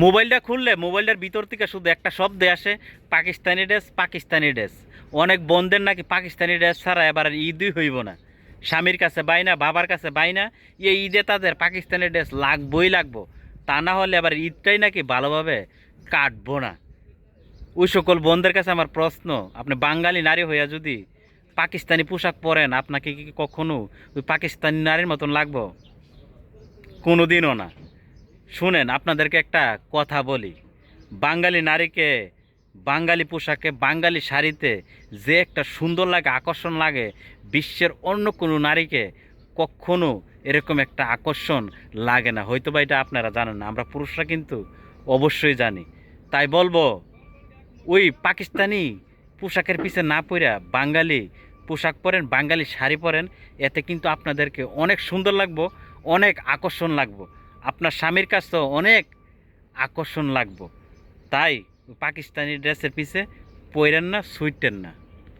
মোবাইলটা খুললে, মোবাইলটার ভিতর থেকে শুধু একটা শব্দে আসে, পাকিস্তানি ড্রেস পাকিস্তানি ড্রেস। অনেক বন্ধের নাকি পাকিস্তানি ড্রেস ছাড়া এবার ঈদই হইব না। স্বামীর কাছে বাইনা বাবার কাছে বাইনা এই ঈদে তাদের পাকিস্তানি ড্রেস লাগবই লাগবো। তা না হলে আবার ঈদটাই নাকি ভালোভাবে কাটবো না। ওই সকল বোনদের কাছে আমার প্রশ্ন, আপনি বাঙালি নারী হইয়া যদি পাকিস্তানি পোশাক পরেন, আপনাকে কি কখনো ওই পাকিস্তানি নারীর মতন লাগবো? কোনো দিনও না। শুনেন, আপনাদেরকে একটা কথা বলি। বাঙালি নারীকে, বাঙালি পোশাকে, বাঙালি শাড়িতে যে একটা সুন্দর লাগে, আকর্ষণ লাগে, বিশ্বের অন্য কোনো নারীকে কখনো এরকম একটা আকর্ষণ লাগে না। হয়তো বা এটা আপনারা জানেন না, আমরা পুরুষরা কিন্তু অবশ্যই জানি। তাই বলব, ওই পাকিস্তানি পোশাকের পিছে না পড়া বাঙালি পোশাক পরেন, বাঙালি শাড়ি পরেন, এতে কিন্তু আপনাদেরকে অনেক সুন্দর লাগবো, অনেক আকর্ষণ লাগবো। আপনার স্বামীর কাছ তো অনেক আকর্ষণ লাগবো। তাই পাকিস্তানি ড্রেসের পিছে পৈরেন না, সুইটেন না।